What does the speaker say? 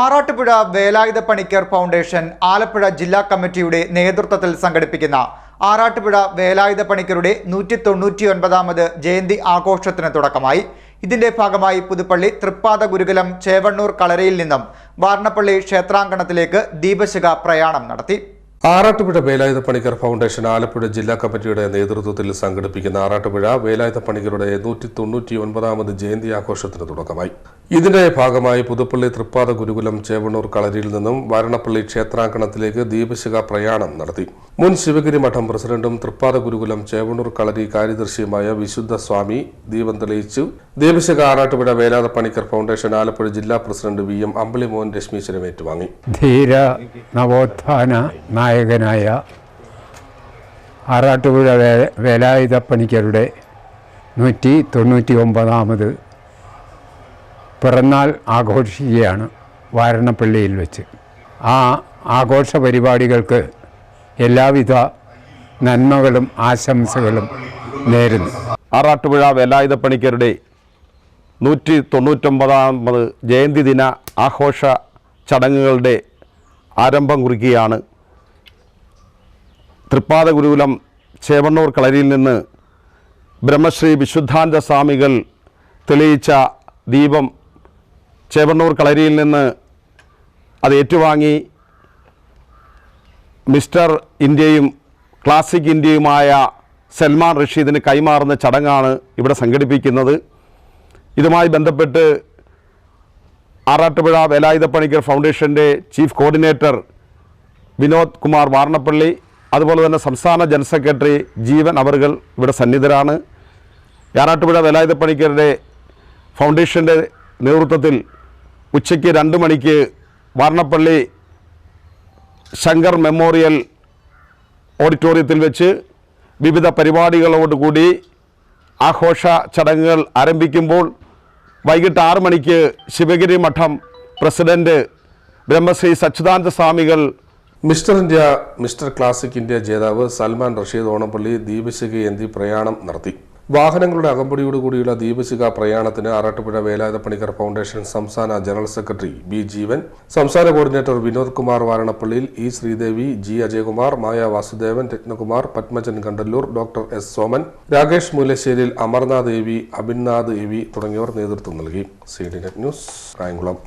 Arattupuzha Velayudha Panicker foundation Alappuzha ജില്ലാ കമ്മിറ്റിയുടെ നേതൃത്വത്തിൽ സംഘടിപ്പിക്കുന്ന ആറാട്ടുപുഴ വേലായുധ പണിക്കരുടെ നൂറ്റി തൊണ്ണൂറ്റി ഒൻപതാമത് ജയന്തി ആഘോഷത്തിന് തുടക്കമായി. ഇതിന്റെ ഭാഗമായി പുതുപ്പള്ളി തൃപ്പാത ഗുരുകുലം ചേവണ്ണൂർ കളരയിൽ നിന്നും വാർണപ്പള്ളി ക്ഷേത്രാങ്കണത്തിലേക്ക് ദീപശിഖ പ്രയാണം നടത്തി. ആറാട്ടുപുഴ വേലായുധ പണിക്കർ ഫൗണ്ടേഷൻ ആലപ്പുഴ ജില്ലാ കമ്മിറ്റിയുടെ നേതൃത്വത്തിൽ സംഘടിപ്പിക്കുന്ന ആറാട്ടുപുഴ വേലായുധ പണിക്കരുടെ നൂറ്റി തൊണ്ണൂറ്റി ഒൻപതാമത് ജയന്തി ആഘോഷത്തിന് തുടക്കമായി. ഇതിന്റെ ഭാഗമായി പുതുപ്പള്ളി തൃപ്പാത ഗുരുകുലം ചേവണ്ണൂർ കളരിയിൽ നിന്നും വാരണപ്പള്ളി ക്ഷേത്രാങ്കണത്തിലേക്ക് ദീപശിഖ പ്രയാണം നടത്തി. മുൻ ശിവഗിരി മഠം പ്രസിഡന്റും തൃപ്പാത ഗുരുകുലം ചേവണ്ണൂർ കളരി കാര്യദർശിയുമായ വിശുദ്ധ സ്വാമി ദീപം തെളിയിച്ചു. ദീപശിഖ ആറാട്ടുപുഴ വേലാത പണിക്കർ ഫൗണ്ടേഷൻ ആലപ്പുഴ ജില്ലാ പ്രസിഡന്റ് വി എം അമ്പിളിമോഹൻ രശ്മീശ്വരം ഏറ്റുവാങ്ങി. ധീര നവോത്ഥാന നായകനായ ആറാട്ടുപുഴ വേലായുധ പണിക്കരുടെ നൂറ്റി തൊണ്ണൂറ്റി ഒമ്പതാമത് പിറന്നാൾ ആഘോഷിക്കുകയാണ് വാരണപ്പള്ളിയിൽ വെച്ച്. ആ ആഘോഷ പരിപാടികൾക്ക് എല്ലാവിധ നന്മകളും ആശംസകളും നേരുന്നു. ആറാട്ടുപുഴ വേലായുധ പണിക്കരുടെ നൂറ്റി തൊണ്ണൂറ്റൊമ്പതാമത് ജയന്തി ദിന ആഘോഷ ചടങ്ങുകളുടെ ആരംഭം കുറിക്കുകയാണ്. തൃപ്പാത ഗുരുകുലം ചേവണ്ണൂർ കളരിയിൽ നിന്ന് ബ്രഹ്മശ്രീ വിശുദ്ധാന്ത സ്വാമികൾ തെളിയിച്ച ദീപം ചേവണ്ണൂർ കളരിയിൽ നിന്ന് അത് ഏറ്റുവാങ്ങി മിസ്റ്റർ ഇന്ത്യയും ക്ലാസിക് ഇന്ത്യയുമായ സൽമാൻ റഷീദിന് കൈമാറുന്ന ചടങ്ങാണ് ഇവിടെ സംഘടിപ്പിക്കുന്നത്. ഇതുമായി ബന്ധപ്പെട്ട് ആറാട്ടുപുഴ വേലായുധ പണിക്കർ ഫൗണ്ടേഷന്റെ ചീഫ് കോർഡിനേറ്റർ വിനോദ് കുമാർ വാർണപ്പള്ളി അതുപോലെ തന്നെ സംസ്ഥാന ജനറൽ സെക്രട്ടറി ജീവൻ അവറുകൾ ഇവിടെ സന്നിധരാണ്. ആറാട്ടുപുഴ വേലായുധ പണിക്കരുടെ ഫൗണ്ടേഷന്റെ നേതൃത്വത്തിൽ ഉച്ചയ്ക്ക് രണ്ട് മണിക്ക് വാർണപ്പള്ളി ശങ്കർ മെമ്മോറിയൽ ഓഡിറ്റോറിയത്തിൽ വെച്ച് വിവിധ പരിപാടികളോടുകൂടി ആഘോഷ ചടങ്ങുകൾ ആരംഭിക്കുമ്പോൾ വൈകിട്ട് ആറ് മണിക്ക് ശിവഗിരി മഠം പ്രസിഡന്റ് ബ്രഹ്മശ്രീ സച്ചിദാനന്ദ സ്വാമികൾ mister India mister classic India ജേതാവ് സൽമാൻ റഷീദ് ഓണപ്പള്ളി ദീപശിഖ എന്തി പ്രയാണം നടത്തി. വാഹനങ്ങളുടെ അകമ്പടിയോടുകൂടിയുള്ള ദീപശിഖ പ്രയാണത്തിന് ആറാട്ടുപുഴ വേലായുധ പണിക്കർ ഫൗണ്ടേഷൻ സംസ്ഥാന ജനറൽ സെക്രട്ടറി ബി ജീവൻ സംസ്ഥാന coordinator Vinod Kumar വാരണപ്പള്ളിയിൽ E Sreedevi G Ajayakumar Maya Vasudevan Ratnakumar Padmajan Kandalloor doctor S Soman Rakesh മുല്ലശ്ശേരിയിൽ Amarnath A V Abhinnath A V തുടങ്ങിയവർ നേതൃത്വം നൽകി. C D net news Kayamkulam.